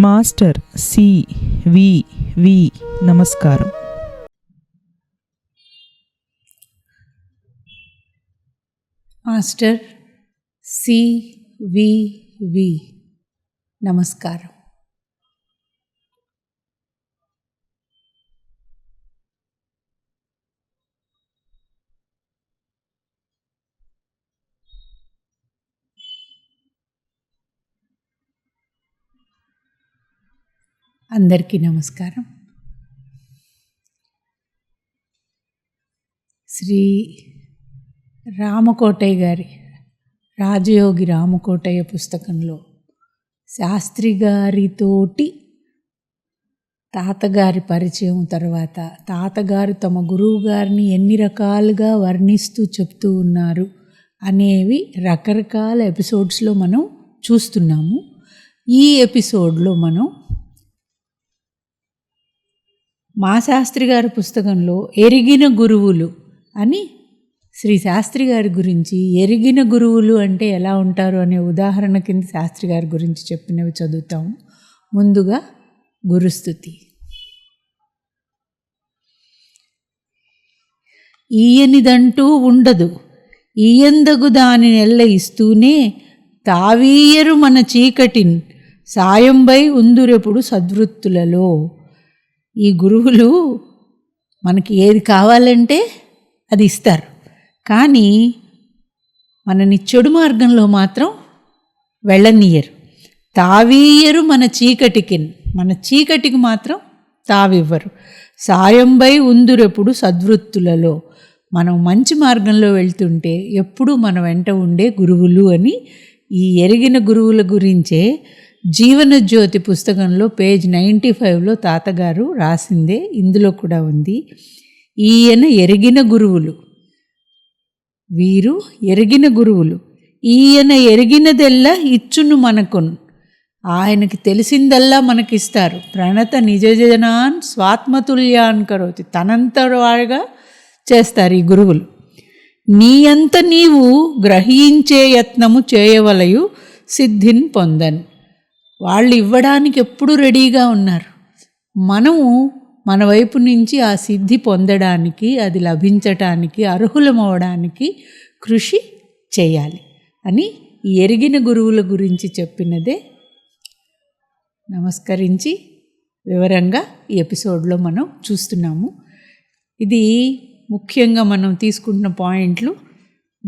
Master C వి వి నమస్కారం. Master C వి వి నమస్కారం. అందరికీ నమస్కారం. శ్రీ రామకోటయ్య గారి రాజయోగి రామకోటయ్య పుస్తకంలో శాస్త్రి గారితోటి తాతగారి పరిచయం తర్వాత తాతగారు తమ గురువు గారిని ఎన్ని రకాలుగా వర్ణిస్తూ చెప్తూ ఉన్నారు అనేవి రకరకాల ఎపిసోడ్స్లో మనం చూస్తున్నాము. ఈ ఎపిసోడ్లో మనం మా శాస్త్రి గారి పుస్తకంలో ఎరిగిన గురువులు అని శ్రీ శాస్త్రి గారి గురించి ఎరిగిన గురువులు అంటే ఎలా ఉంటారు అనే ఉదాహరణ కింద శాస్త్రి గారి గురించి చెప్పినవి చదువుతాం. ముందుగా గురుస్థుతి. ఈయనిదంటూ ఉండదు. ఈయందగు దాని నెల్ల ఇస్తూనే తావీయరు మన చీకటిన్ సాయంబై ఉందురెప్పుడు సద్వృత్తులలో. ఈ గురువులు మనకి ఏది కావాలంటే అది ఇస్తారు. కానీ మనని చెడు మార్గంలో మాత్రం వెళ్ళనీయరు. తావీయరు మన చీకటికి మన చీకటికి మాత్రం తావివ్వరు. సాయంబై ఉందురెప్పుడు సద్వృత్తులలో మనం మంచి మార్గంలో వెళ్తుంటే ఎప్పుడూ మన వెంట ఉండే గురువులు అని ఈ ఎరిగిన గురువుల గురించే జీవనజ్యోతి పుస్తకంలో పేజ్ నైంటీ ఫైవ్లో తాతగారు రాసిందే ఇందులో కూడా ఉంది. ఈయన ఎరిగిన గురువులు. వీరు ఎరిగిన గురువులు. ఈయన ఎరిగినదెల్లా ఇచ్చును మనకున్. ఆయనకి తెలిసిందల్లా మనకిస్తారు. ప్రణత నిజజనాన్ స్వాత్మతుల్యాన్ కరోతి. తనంతవాడుగా చేస్తారు ఈ గురువులు. నీ అంత నీవు గ్రహించే యత్నము చేయవలయు సిద్ధిని పొందను. వాళ్ళు ఇవ్వడానికి ఎప్పుడూ రెడీగా ఉన్నారు. మనము మన వైపు నుంచి ఆ సిద్ధి పొందడానికి అది లభించటానికి అర్హులమవడానికి కృషి చేయాలి అని ఎరిగిన గురువుల గురించి చెప్పినదే నమస్కరించి వివరంగా ఈ ఎపిసోడ్లో మనం చూస్తున్నాము. ఇది ముఖ్యంగా మనం తీసుకుంటున్న పాయింట్లు.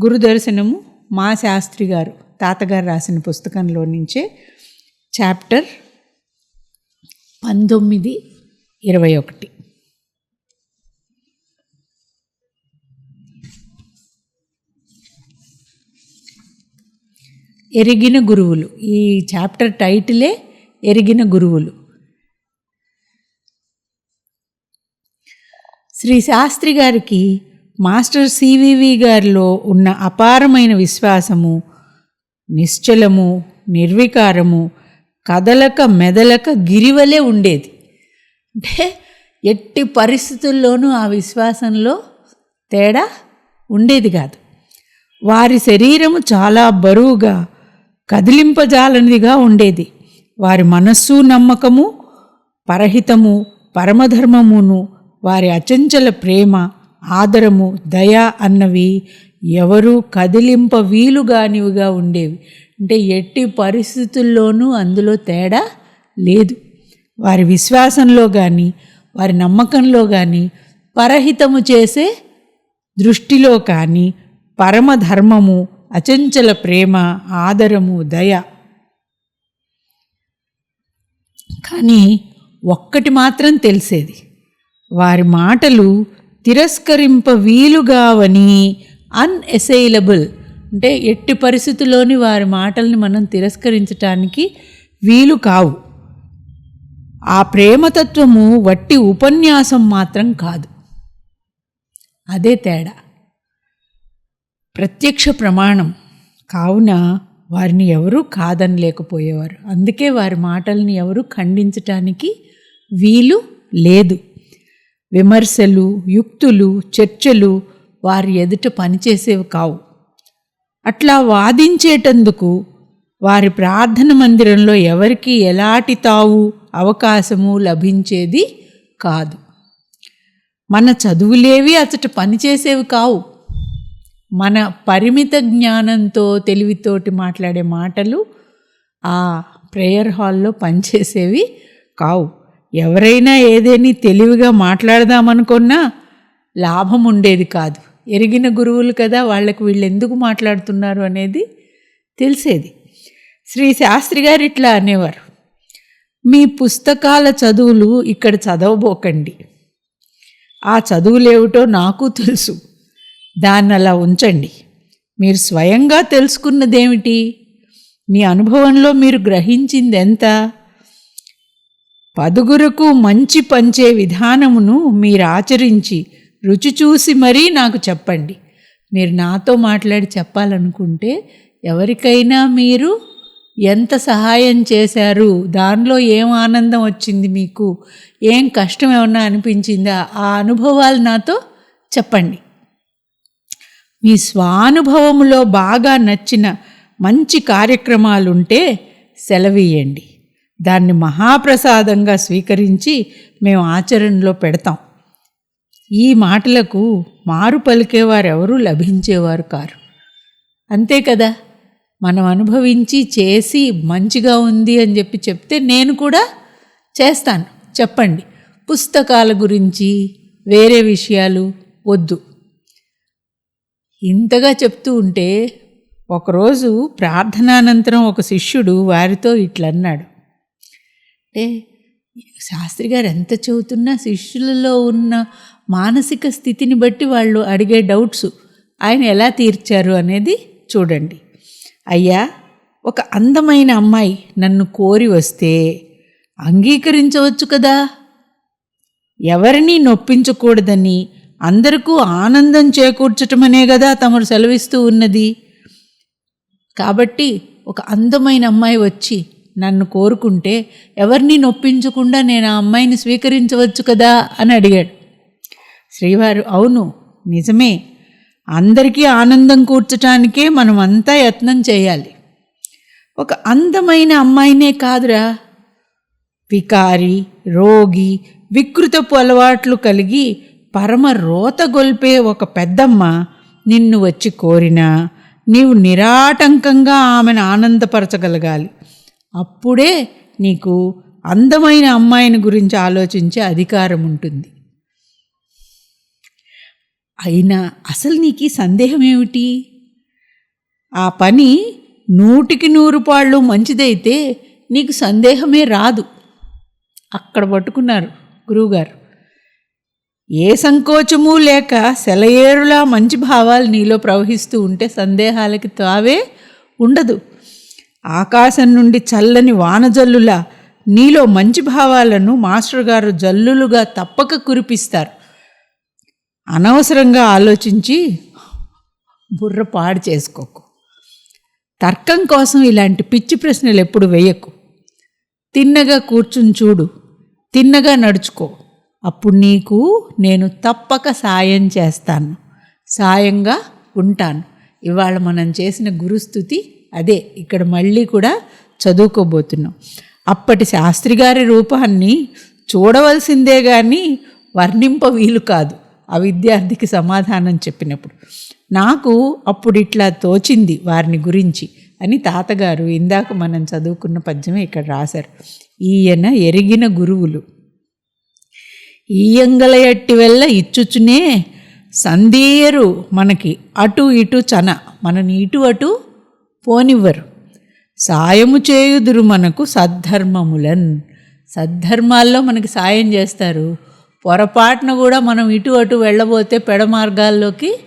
గురుదర్శనము మా శాస్త్రి గారు తాతగారు రాసిన పుస్తకంలో నుంచే చాప్టర్ పంతొమ్మిది ఇరవై ఒకటి. ఎరిగిన గురువులు. ఈ చాప్టర్ టైటిలే ఎరిగిన గురువులు. శ్రీ శాస్త్రి గారికి మాస్టర్ సివివి గారిలో ఉన్న అపారమైన విశ్వాసము నిశ్చలము నిర్వికారము కదలక మెదలక గిరివలే ఉండేది. అంటే ఎట్టి పరిస్థితుల్లోనూ ఆ విశ్వాసంలో తేడా ఉండేది కాదు. వారి శరీరము చాలా బరువుగా కదిలింపజాలనిదిగా ఉండేది. వారి మనస్సు నమ్మకము పరహితము పరమధర్మమును వారి అచంచల ప్రేమ ఆదరము దయ అన్నవి ఎవరు కదిలింప వీలుగానివిగా ఉండేవి. అంటే ఎట్టి పరిస్థితుల్లోనూ అందులో తేడా లేదు. వారి విశ్వాసంలో కానీ వారి నమ్మకంలో కానీ పరహితము చేసే దృష్టిలో కానీ పరమధర్మము అచంచల ప్రేమ ఆదరము దయ. కానీ ఒక్కటి మాత్రం తెలిసేది. వారి మాటలు తిరస్కరింప వీలుగావని అన్ఎసైలబుల్ అంటే ఎట్టి పరిస్థితుల్లోని వారి మాటల్ని మనం తిరస్కరించటానికి వీలు కావు. ఆ ప్రేమతత్వము వట్టి ఉపన్యాసం మాత్రం కాదు. అదే తేడా. ప్రత్యక్ష ప్రమాణం కావున వారిని ఎవరూ కాదనలేకపోయేవారు. అందుకే వారి మాటల్ని ఎవరు ఖండించటానికి వీలు లేదు. విమర్శలు యుక్తులు చర్చలు వారి ఎదుట పనిచేసేవి కావు. అట్లా వాదించేటందుకు వారి ప్రార్థన మందిరంలో ఎవరికి ఎలాంటి తావు అవకాశము లభించేది కాదు. మన చదువులేవి అచట పనిచేసేవి కావు. మన పరిమిత జ్ఞానంతో తెలివితోటి మాట్లాడే మాటలు ఆ ప్రేయర్ హాల్లో పనిచేసేవి కావు. ఎవరైనా ఏదేని తెలివిగా మాట్లాడదామనుకున్నా లాభం ఉండేది కాదు. ఎరిగిన గురువులు కదా వాళ్ళకి వీళ్ళు ఎందుకు మాట్లాడుతున్నారు అనేది తెలిసేది. శ్రీ శాస్త్రి గారు ఇట్లా అనేవారు. మీ పుస్తకాల చదువులు ఇక్కడ చదవబోకండి. ఆ చదువులేమిటో నాకు తెలుసు. దాన్ని అలా ఉంచండి. మీరు స్వయంగా తెలుసుకున్నదేమిటి? మీ అనుభవంలో మీరు గ్రహించింది ఎంత పదుగురకు మంచి పంచే విధానమును మీరు ఆచరించి రుచి చూసి మరీ నాకు చెప్పండి. మీరు నాతో మాట్లాడి చెప్పాలనుకుంటే ఎవరికైనా మీరు ఎంత సహాయం చేశారు? దానిలో ఏం ఆనందం వచ్చింది మీకు? ఏం కష్టం ఏమన్నా అనిపించిందా? ఆ అనుభవాలు నాతో చెప్పండి. మీ స్వానుభవములో బాగా నచ్చిన మంచి కార్యక్రమాలుంటే సెలవీయండి దాన్ని మహాప్రసాదంగా స్వీకరించి మేము ఆచరణలో పెడతాం. ఈ మాటలకు మారు పలికేవారెవరూ లభించేవారు కారు. అంతే కదా? మనం అనుభవించి చేసి మంచిగా ఉంది అని చెప్పి చెప్తే నేను కూడా చేస్తాను. చెప్పండి. పుస్తకాల గురించి వేరే విషయాలు వద్దు. ఇంతగా చెప్తూ ఉంటే ఒకరోజు ప్రార్థనానంతరం ఒక శిష్యుడు వారితో ఇట్లన్నాడు. అంటే శాస్త్రి గారు ఎంత చెబుతున్నా శిష్యులలో ఉన్న మానసిక స్థితిని బట్టి వాళ్ళు అడిగే డౌట్స్ ఆయన ఎలా తీర్చారు అనేది చూడండి. అయ్యా ఒక అందమైన అమ్మాయి నన్ను కోరి వస్తే అంగీకరించవచ్చు కదా? ఎవరినీ నొప్పించకూడదని అందరికూ ఆనందం చేకూర్చటమనే కదా తమరు సెలవిస్తూ ఉన్నది. కాబట్టి ఒక అందమైన అమ్మాయి వచ్చి నన్ను కోరుకుంటే ఎవరిని నొప్పించకుండా నేను ఆ అమ్మాయిని స్వీకరించవచ్చు కదా అని అడిగాడు. శ్రీవారు అవును నిజమే. అందరికీ ఆనందం కూర్చటానికే మనం అంతా యత్నం చేయాలి. ఒక అందమైన అమ్మాయినే కాదురా. వికారి రోగి వికృతపు అలవాట్లు కలిగి పరమ రోతగొల్పే ఒక పెద్దమ్మ నిన్ను వచ్చి కోరినా నీవు నిరాటంకంగా ఆమెను ఆనందపరచగలగాలి. అప్పుడే నీకు అందమైన అమ్మాయిని గురించి ఆలోచించే అధికారం ఉంటుంది. అయినా అసలు నీకు సందేహం ఏమిటి? ఆ పని నూటికి నూరు పాళ్ళు మంచిదైతే నీకు సందేహమే రాదు. అక్కడ పట్టుకున్నారు గురువుగారు. ఏ సంకోచము లేక సెలయేరులా మంచి భావాలు నీలో ప్రవహిస్తూ ఉంటే సందేహాలకి తావే ఉండదు. ఆకాశం నుండి చల్లని వానజల్లులా నీలో మంచి భావాలను మాస్టర్ గారు జల్లులుగా తప్పక కురిపిస్తారు. అనవసరంగా ఆలోచించి బుర్ర పాడు చేసుకోకు. తర్కం కోసం ఇలాంటి పిచ్చి ప్రశ్నలు ఎప్పుడు వేయకు. తిన్నగా కూర్చుని చూడు తిన్నగా నడుచుకో. అప్పుడు నీకు నేను తప్పక సాయం చేస్తాను. సాయంగా ఉంటాను. ఇవాళ మనం చేసిన గురుస్థుతి అదే ఇక్కడ మళ్ళీ కూడా చదువుకోబోతున్నాం. అప్పటి శాస్త్రి గారి రూపాన్ని చూడవలసిందే కానీ వర్ణింప వీలు కాదు ఆ విద్యార్థికి సమాధానం చెప్పినప్పుడు. నాకు అప్పుడు ఇట్లా తోచింది వారిని గురించి అని తాతగారు ఇందాక మనం చదువుకున్న పద్యమే ఇక్కడ రాశారు. ఈయన ఎరిగిన గురువులు. ఈయంగలయట్టి వెళ్ళ ఇచ్చుచునే సందీయరు మనకి అటు ఇటు చన మనని ఇటు అటు పోనివ్వరు. సాయము చేయుదురు మనకు సద్ధర్మములన్. సద్ధర్మాల్లో మనకి సాయం చేస్తారు. పొరపాటున కూడా మనం ఇటు అటు వెళ్ళబోతే పెడ మార్గాల్లోకి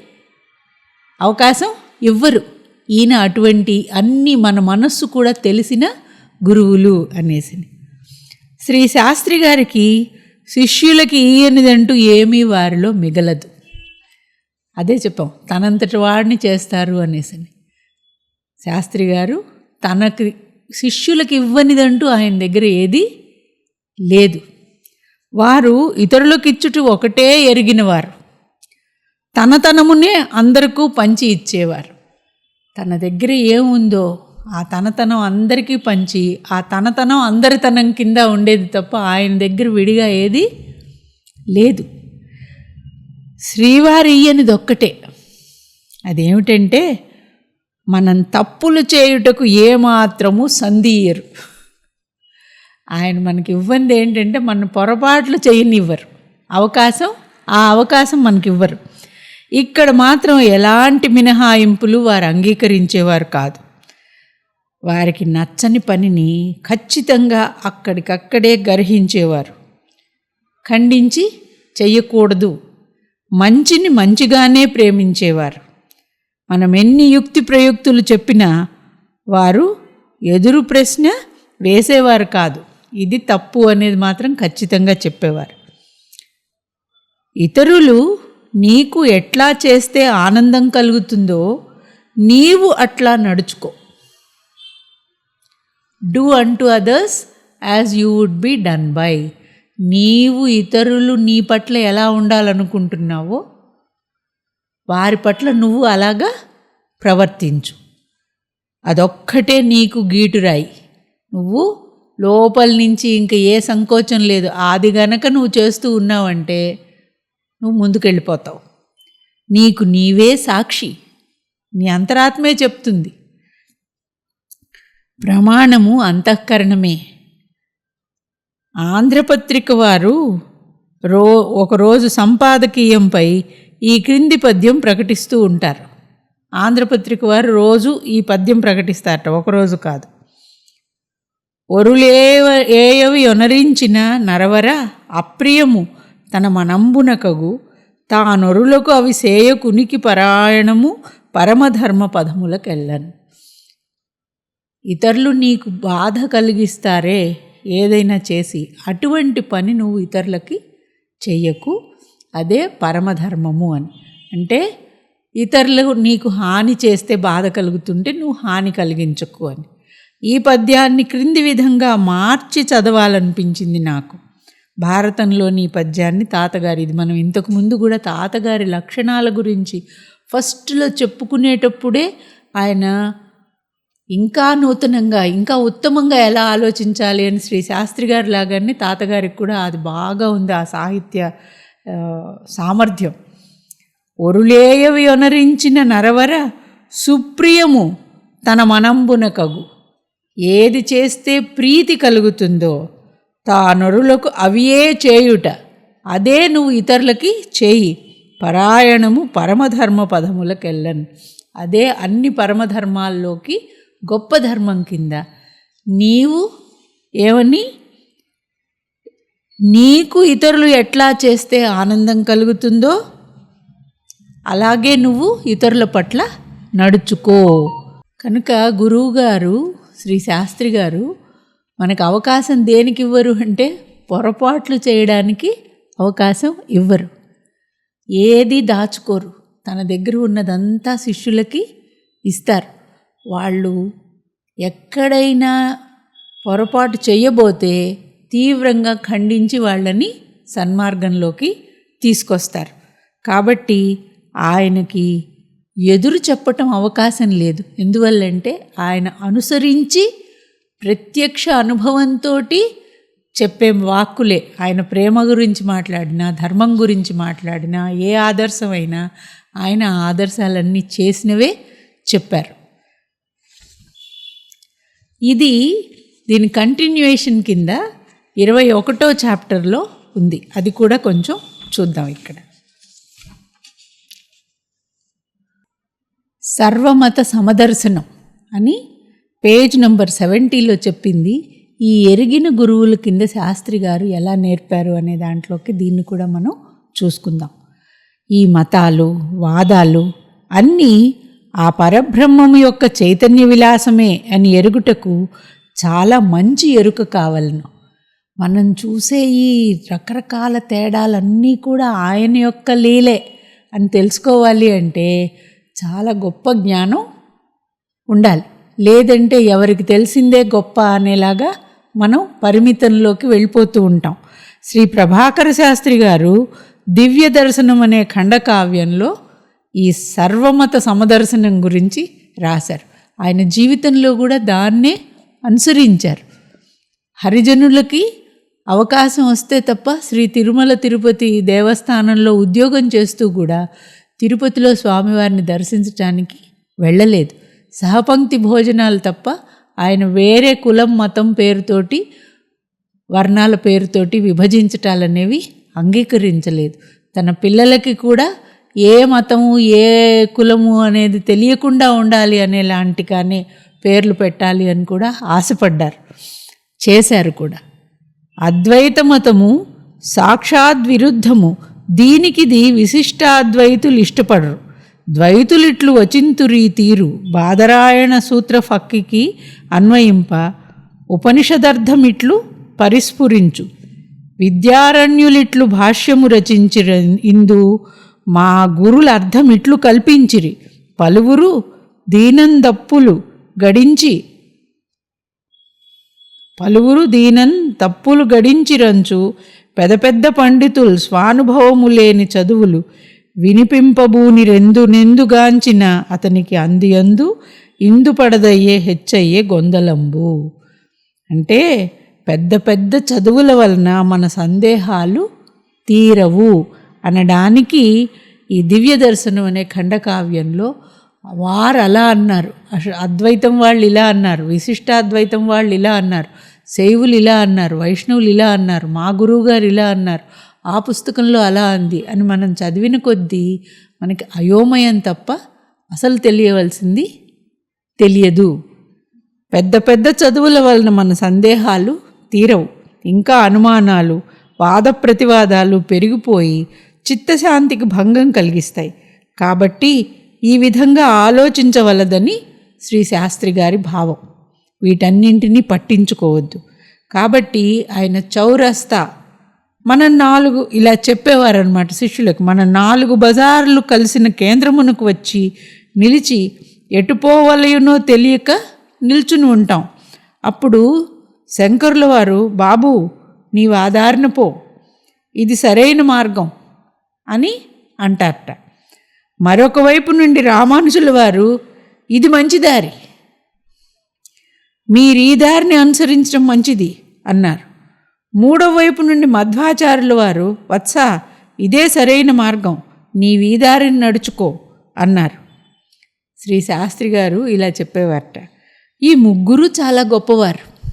అవకాశం ఇవ్వరు. ఈయన అటువంటి అన్ని మన మనస్సు కూడా తెలిసిన గురువులు అనేసి శ్రీ శాస్త్రి గారికి శిష్యులకి ఈయనిదంటూ ఏమీ వారిలో మిగలదు. అదే చెప్పాం తనంతటి వాడిని చేస్తారు అనేసి శాస్త్రి గారు తనకి శిష్యులకి ఇవ్వనిదంటూ ఆయన దగ్గర ఏది లేదు. వారు ఇతరులకు ఇచ్చుట ఒకటే ఎరిగినవారు. తన తనమునే పంచి ఇచ్చేవారు. తన దగ్గర ఏముందో ఆ తనతనం అందరికీ పంచి ఆ తనతనం అందరితనం కింద ఉండేది తప్ప ఆయన దగ్గర విడిగా ఏది లేదు. శ్రీవారి ఇయ్యనిది ఒక్కటే అదేమిటంటే మనం తప్పులు చేయుటకు ఏమాత్రము సంధీయరు. ఆయన మనకి ఇవ్వంది ఏంటంటే మన పొరపాట్లు చేయనివ్వరు. అవకాశం ఆ అవకాశం మనకి ఇవ్వరు ఇక్కడ మాత్రం ఎలాంటి మినహాయింపులు వారు అంగీకరించేవారు కాదు. వారికి నచ్చని పనిని ఖచ్చితంగా అక్కడికక్కడే గర్హించేవారు. ఖండించి చెయ్యకూడదు. మంచిని మంచిగానే ప్రేమించేవారు. మనం ఎన్ని యుక్తి ప్రయుక్తులు చెప్పినా వారు ఎదురు ప్రశ్న వేసేవారు కాదు. ఇది తప్పు అనేది మాత్రం ఖచ్చితంగా చెప్పేవారు. ఇతరులు నీకు ఎట్లా చేస్తే ఆనందం కలుగుతుందో నీవు అట్లా నడుచుకో. Do to others as you would be done by నీవు ఇతరులు నీ పట్ల ఎలా ఉండాలనుకుంటున్నావో వారి పట్ల నువ్వు అలాగా ప్రవర్తించు. అదొక్కటే నీకు గీటురాయి. నువ్వు లోపల నుంచి ఇంక ఏ సంకోచం లేదు. అది గనక నువ్వు చేస్తూ ఉన్నావంటే నువ్వు ముందుకెళ్ళిపోతావు. నీకు నీవే సాక్షి. నీ అంతరాత్మే చెప్తుంది. ప్రమాణము అంతఃకరణమే. ఆంధ్రపత్రిక వారు రో ఒకరోజు సంపాదకీయంపై ఈ క్రింది పద్యం ప్రకటిస్తూ ఉంటారు. ఆంధ్రపత్రిక వారు రోజు ఈ పద్యం ప్రకటిస్తారట ఒకరోజు కాదు. ఒరులేవ ఏయవి ఒనరించిన నరవర అప్రియము తన మనంబునకగు తానొరులకు అవి సేయకునికి పరాయణము పరమధర్మ పదములకెళ్ళను ఇతరులు నీకు బాధ కలిగిస్తారే ఏదైనా చేసి అటువంటి పని నువ్వు ఇతరులకి చెయ్యకు. అదే పరమధర్మము అని. అంటే ఇతరులు నీకు హాని చేస్తే బాధ కలుగుతుంటే నువ్వు హాని కలిగించకు అని. ఈ పద్యాన్ని క్రింది విధంగా మార్చి చదవాలనిపించింది నాకు. భారతంలోని ఈ పద్యాన్ని తాతగారి ఇది మనం ఇంతకు ముందు కూడా తాతగారి లక్షణాల గురించి ఫస్ట్లో చెప్పుకునేటప్పుడే ఆయన ఇంకా నూతనంగా ఇంకా ఉత్తమంగా ఎలా ఆలోచించాలి అని శ్రీ శాస్త్రి గారి లాగానే తాతగారికి కూడా అది బాగా ఉంది ఆ సాహిత్య సామర్థ్యం. ఒరులేయవి ఒనరించిన నరవర సుప్రియము తన మనంబున కగు. ఏది చేస్తే ప్రీతి కలుగుతుందో తానొరులకు అవియే చేయుట. అదే నువ్వు ఇతరులకి చేయి. పరాయణము పరమధర్మ పదములకెళ్ళను అదే అన్ని పరమధర్మాల్లోకి గొప్ప ధర్మం కింద. నీవు ఏమని? నీకు ఇతరులు ఎట్లా చేస్తే ఆనందం కలుగుతుందో అలాగే నువ్వు ఇతరుల పట్ల నడుచుకో. కనుక గురువుగారు శ్రీ శాస్త్రి గారు మనకు అవకాశం దేనికి ఇవ్వరు అంటే పొరపాట్లు చేయడానికి అవకాశం ఇవ్వరు. ఏది దాచుకోరు. తన దగ్గర ఉన్నదంతా శిష్యులకి ఇస్తారు. వాళ్ళు ఎక్కడైనా పొరపాటు చేయబోతే తీవ్రంగా ఖండించి వాళ్ళని సన్మార్గంలోకి తీసుకొస్తారు. కాబట్టి ఆయనకి ఎదురు చెప్పటం అవకాశం లేదు. ఎందువల్లంటే ఆయన అనుసరించి ప్రత్యక్ష అనుభవంతో చెప్పే వాక్కులే. ఆయన ప్రేమ గురించి మాట్లాడినా ధర్మం గురించి మాట్లాడినా ఏ ఆదర్శమైనా ఆయన ఆదర్శాలన్నీ చేసినవే చెప్పారు. ఇది దీని కంటిన్యూయేషన్ కింద ఇరవై ఒకటో చాప్టర్లో ఉంది. అది కూడా కొంచెం చూద్దాం ఇక్కడ. సర్వమత సమదర్శనం అని పేజ్ నెంబర్ సెవెంటీలో చెప్పింది. ఈ ఎరిగిన గురువుల కింద శాస్త్రి గారు ఎలా నేర్పారు అనే దాంట్లోకి దీన్ని కూడా మనం చూసుకుందాం. ఈ మతాలు వాదాలు అన్నీ ఆ పరబ్రహ్మము యొక్క చైతన్య విలాసమే అని ఎరుగుటకు చాలా మంచి ఎరుక కావలను. మనం చూసే ఈ రకరకాల తేడాలన్నీ కూడా ఆయన యొక్క లీలే అని తెలుసుకోవాలి అంటే చాలా గొప్ప జ్ఞానం ఉండాలి. లేదంటే ఎవరికి తెలిసిందే గొప్ప అనేలాగా మనం పరిమితంలోకి వెళ్ళిపోతూ ఉంటాం. శ్రీ ప్రభాకర శాస్త్రి గారు దివ్య దర్శనం అనే ఖండకావ్యంలో ఈ సర్వమత సమదర్శనం గురించి రాశారు. ఆయన జీవితంలో కూడా దాన్నే అనుసరించారు. హరిజనులకి అవకాశం వస్తే తప్ప శ్రీ తిరుమల తిరుపతి దేవస్థానంలో ఉద్యోగం చేస్తూ కూడా తిరుపతిలో స్వామివారిని దర్శించటానికి వెళ్ళలేదు. సహపంక్తి భోజనాలు తప్ప ఆయన వేరే కులం మతం పేరుతోటి వర్ణాల పేరుతోటి విభజించటాలనేవి అంగీకరించలేదు. తన పిల్లలకి కూడా ఏ మతము ఏ కులము అనేది తెలియకుండా ఉండాలి అనే లాంటి కానీ పేర్లు పెట్టాలి అని కూడా ఆశపడ్డారు. చేశారు కూడా. అద్వైత మతము దీనికిది విశిష్టాద్వైతులు ఇష్టపడరు. ద్వైతులిట్లు వచింతురీ తీరు బాదరాయణ సూత్ర ఫక్కికి అన్వయింప ఉపనిషదర్థమిట్లు పరిస్ఫురించు. విద్యారణ్యులిట్లు భాష్యము రచించిర ఇందు మా గురుల అర్థమిట్లు కల్పించిరి. పలువురు దీనందప్పులు గడించి పలువురు దీనన్ తప్పులు గడించిరంచు పెద్ద పెద్ద పండితులు స్వానుభవము లేని చదువులు వినిపింపబూని రెండు నిందుగాంచిన అతనికి అంది అందు ఇందు పడదయ్యే హెచ్చయ్యే గొందలంబు. అంటే పెద్ద పెద్ద చదువుల వలన మన సందేహాలు తీరవు అనడానికి ఈ దివ్య దర్శనం అనే ఖండకావ్యంలో వారు అలా అన్నారు అద్వైతం వాళ్ళు ఇలా అన్నారు. విశిష్టాద్వైతం వాళ్ళు ఇలా అన్నారు. శైవులు ఇలా అన్నారు వైష్ణవులు ఇలా అన్నారు మా గురువు గారు ఇలా అన్నారు ఆ పుస్తకంలో అలా అంది అని మనం చదివిన కొద్దీ మనకి అయోమయం తప్ప అసలు తెలియవలసింది తెలియదు. పెద్ద పెద్ద చదువుల వలన మన సందేహాలు తీరవు. ఇంకా అనుమానాలు వాద ప్రతివాదాలు పెరిగిపోయి చిత్తశాంతికి భంగం కలిగిస్తాయి. కాబట్టి ఈ విధంగా ఆలోచించవలదని శ్రీ శాస్త్రి గారి భావం. వీటన్నింటినీ పట్టించుకోవద్దు. కాబట్టి ఆయన చౌరస్తా మన నాలుగు ఇలా చెప్పేవారనమాట శిష్యులకు మన నాలుగు బజార్లు కలిసిన కేంద్రమునకు వచ్చి నిలిచి ఎటుపోవలయునో తెలియక నిల్చుని ఉంటాం. అప్పుడు శంకరుల వారు బాబు నీవు ఆధారణ పో ఇది సరైన మార్గం అని అంటారట. మరొక వైపు నుండి రామానుజుల వారు ఇది మంచి దారి మీరు ఈ దారిని అనుసరించడం మంచిది అన్నారు. మూడో వైపు నుండి మధ్వాచారుల వారు వత్స ఇదే సరైన మార్గం నీ వీదారిని దారిని నడుచుకో అన్నారు. శ్రీ శాస్త్రి గారు ఇలా చెప్పేవారట. ఈ ముగ్గురు చాలా గొప్పవారు.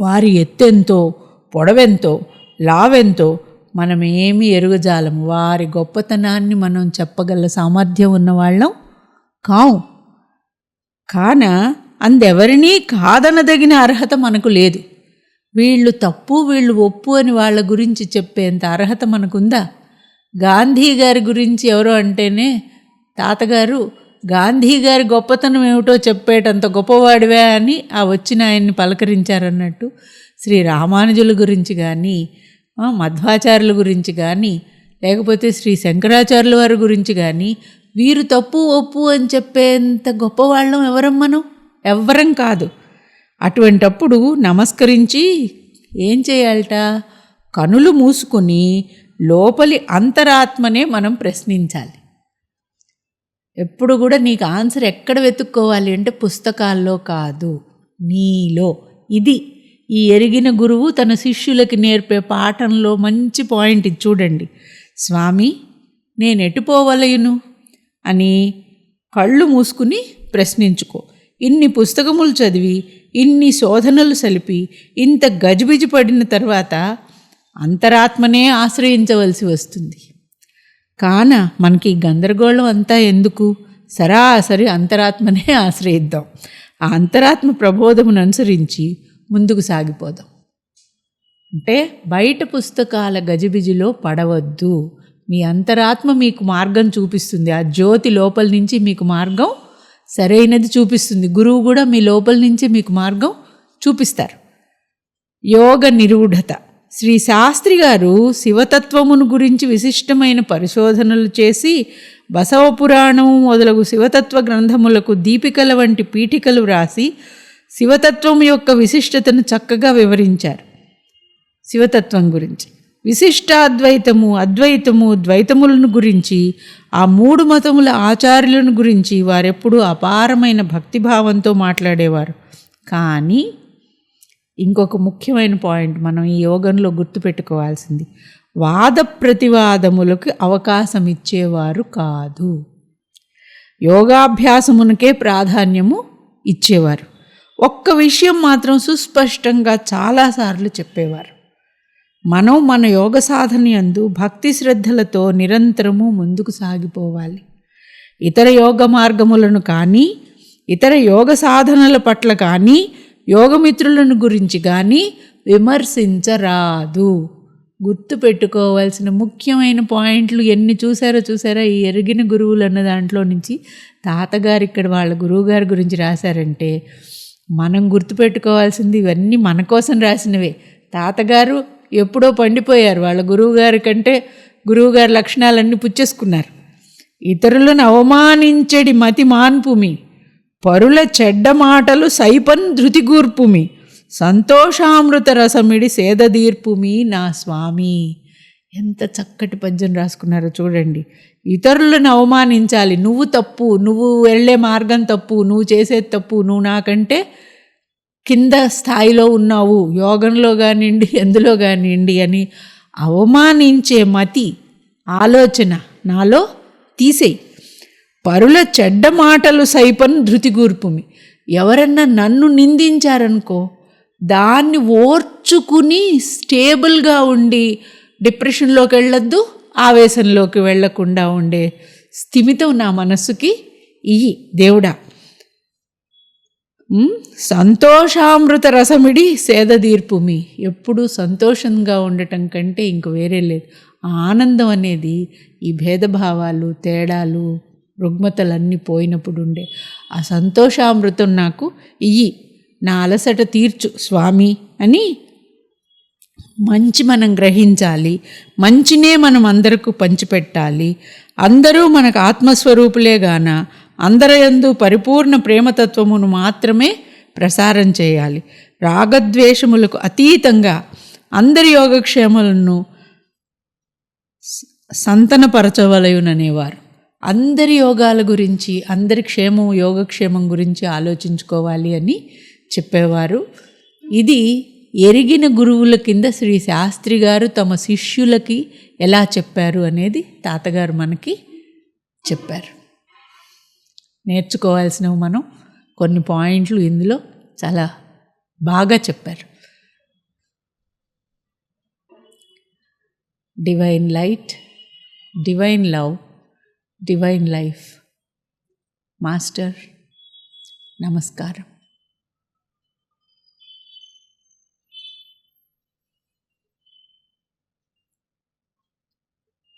వారి ఎత్తెంతో పొడవెంతో లావెంతో మనమేమి ఎరుగజాలము. వారి గొప్పతనాన్ని మనం చెప్పగల సామర్థ్యం ఉన్నవాళ్ళం కావు కాన అందెవరినీ కాదనదగిన అర్హత మనకు లేదు. వీళ్ళు తప్పు వీళ్ళు ఒప్పు అని వాళ్ళ గురించి చెప్పేంత అర్హత మనకుందా? గాంధీ గారి గురించి ఎవరో అంటేనే తాతగారు గాంధీ గారి గొప్పతనం ఏమిటో చెప్పేటంత గొప్పవాడివే అని ఆ వచ్చిన ఆయన్ని పలకరించారన్నట్టు శ్రీ రామానుజుల గురించి కానీ మధ్వాచార్యుల గురించి కానీ లేకపోతే శ్రీ శంకరాచార్యుల వారి గురించి కానీ వీరు తప్పు ఒప్పు అని చెప్పేంత గొప్పవాళ్ళం ఎవరం మనం? ఎవ్వరం కాదు. అటువంటప్పుడు నమస్కరించి ఏం చేయాలట? కనులు మూసుకొని లోపలి అంతరాత్మనే మనం ప్రశ్నించాలి. ఎప్పుడు కూడా నీకు ఆన్సర్ ఎక్కడ వెతుక్కోవాలి అంటే పుస్తకాల్లో కాదు. నీలో. ఇది. ఈ ఎరిగిన గురువు తన శిష్యులకి నేర్పే పాఠంలో మంచి పాయింట్ చూడండి. స్వామి నేను ఎటుపోవలయును అని కళ్ళు మూసుకుని ప్రశ్నించుకో. ఇన్ని పుస్తకములు చదివి ఇన్ని శోధనలు సలిపి ఇంత గజిబిజి పడిన తర్వాత అంతరాత్మనే ఆశ్రయించవలసి వస్తుంది. కాన మనకి గందరగోళం అంతా ఎందుకు? సరాసరి అంతరాత్మనే ఆశ్రయిద్దాం. ఆ అంతరాత్మ ప్రబోధమును అనుసరించి ముందుకు సాగిపోదాం. అంటే బయట పుస్తకాల గజిబిజిలో పడవద్దు. మీ అంతరాత్మ మీకు మార్గం చూపిస్తుంది. ఆ జ్యోతి లోపల నుంచి మీకు మార్గం సరైనది చూపిస్తుంది. గురువు కూడా మీ లోపల నుంచి మీకు మార్గం చూపిస్తారు. యోగ నిరూఢత. శ్రీ శాస్త్రి గారు శివతత్వమును గురించి విశిష్టమైన పరిశోధనలు చేసి బసవ పురాణం మొదలగు శివతత్వ గ్రంథములకు దీపికల వంటి పీఠికలు వ్రాసి శివతత్వం యొక్క విశిష్టతను చక్కగా వివరించారు. శివతత్వం గురించి. విశిష్టాద్వైతము అద్వైతము ద్వైతములను గురించి ఆ మూడు మతముల ఆచార్యులను గురించి వారెప్పుడూ అపారమైన భక్తిభావంతో మాట్లాడేవారు. కానీ ఇంకొక ముఖ్యమైన పాయింట్ మనం ఈ యోగంలో గుర్తుపెట్టుకోవాల్సింది. వాద ప్రతివాదములకు అవకాశం ఇచ్చేవారు కాదు. యోగాభ్యాసమునకే ప్రాధాన్యము ఇచ్చేవారు. ఒక్క విషయం మాత్రం సుస్పష్టంగా చాలాసార్లు చెప్పేవారు. మనం మన యోగ సాధన యందు భక్తి శ్రద్ధలతో నిరంతరము ముందుకు సాగిపోవాలి. ఇతర యోగ మార్గములను కానీ ఇతర యోగ సాధనల పట్ల కానీ యోగమిత్రులను గురించి కానీ విమర్శించరాదు. గుర్తుపెట్టుకోవాల్సిన ముఖ్యమైన పాయింట్లు ఎన్ని చూసారో చూసారా? ఈ ఎరిగిన గురువులు అన్న దాంట్లో నుంచి తాతగారు ఇక్కడ వాళ్ళ గురువుగారి గురించి రాశారంటే మనం గుర్తుపెట్టుకోవాల్సింది ఇవన్నీ మన కోసం రాసినవే. తాతగారు ఎప్పుడో పండిపోయారు. వాళ్ళ గురువుగారి కంటే గురువుగారి లక్షణాలన్నీ పుచ్చేసుకున్నారు. ఇతరులను అవమానించడి మతి మాన్పుమి. పరుల చెడ్డ మాటలు సైపన్ ధృతిగూర్పుమి సంతోషామృత రసమిడి సేదదీర్పుమి నా స్వామి. ఎంత చక్కటి పద్యం రాసుకున్నారో చూడండి. ఇతరులను అవమానించాలి. నువ్వు తప్పు నువ్వు వెళ్ళే మార్గం తప్పు నువ్వు చేసేది తప్పు నువ్వు నాకంటే కింద స్థాయిలో ఉన్నావు యోగంలో కానివ్వండి ఎందులో కానివ్వండి అని అవమానించే మతి ఆలోచన నాలో తీసేయి. పరుల చెడ్డ మాటలు సైపన్ ధృతిగూర్పుమి ఎవరన్నా నన్ను నిందించారనుకో దాన్ని ఓర్చుకుని స్టేబుల్గా ఉండి డిప్రెషన్లోకి వెళ్ళొద్దు ఆవేశంలోకి వెళ్ళకుండా ఉండే స్థిమితం నా మనస్సుకి ఇయ్యి దేవుడా. సంతోషామృత రసమిడి సేదదీర్పుమి. ఎప్పుడూ సంతోషంగా ఉండటం కంటే ఇంక వేరే లేదు. ఆ ఆనందం అనేది ఈ భేదభావాలు తేడాలు రుగ్మతలన్నీ పోయినప్పుడు ఉండే ఆ సంతోషామృతం నాకు ఇయ్యి. నా అలసట తీర్చు స్వామి అని మంచి మనం గ్రహించాలి. మంచినే మనం అందరకు పంచిపెట్టాలి. అందరూ మనకు ఆత్మస్వరూపులే గాన. అందరయందు పరిపూర్ణ ప్రేమతత్వమును మాత్రమే ప్రసారం చేయాలి. రాగద్వేషములకు అతీతంగా అందరి యోగక్షేమలను సంతనపరచవలయుననేవారు. అందరి యోగాల గురించి అందరి క్షేమం యోగక్షేమం గురించి ఆలోచించుకోవాలి అని చెప్పేవారు. ఇది ఎరిగిన గురువుల కింద శ్రీ శాస్త్రి గారు తమ శిష్యులకి ఎలా చెప్పారు అనేది తాతగారు మనకి చెప్పారు. నేర్చుకోవాల్సినవి మనం కొన్ని పాయింట్లు ఇందులో చాలా బాగా చెప్పారు. Divine light divine love divine life master నమస్కారం.